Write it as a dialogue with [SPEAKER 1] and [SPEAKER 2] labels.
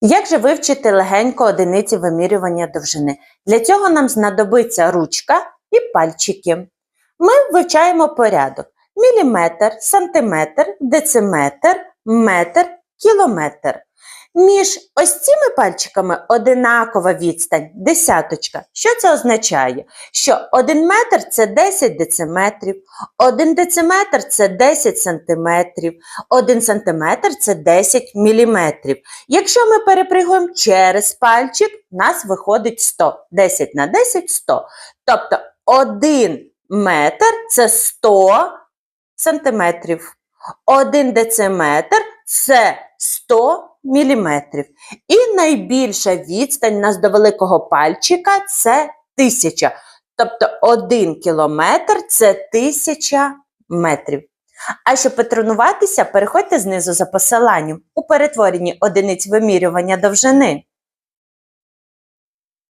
[SPEAKER 1] Як же вивчити легенько одиниці вимірювання довжини? Для цього нам знадобиться ручка і пальчики. Ми вивчаємо порядок: міліметр, сантиметр, дециметр, метр, кілометр. Між ось цими пальчиками одинакова відстань, десяточка. Що це означає? Що 1 метр це 10 дециметрів, 1 дециметр це 10 сантиметрів, 1 сантиметр це 10 міліметрів. Якщо ми перепригуємо через пальчик, у нас виходить 100. 10 на 10 – 100. Тобто 1 метр це 100 сантиметрів. 1 дециметр це 100 міліметрів. І найбільша відстань нас до великого пальчика це 1000. Тобто 1 кілометр це 1000 метрів. А щоб потренуватися, переходьте знизу за посиланням у перетворенні одиниць вимірювання довжини.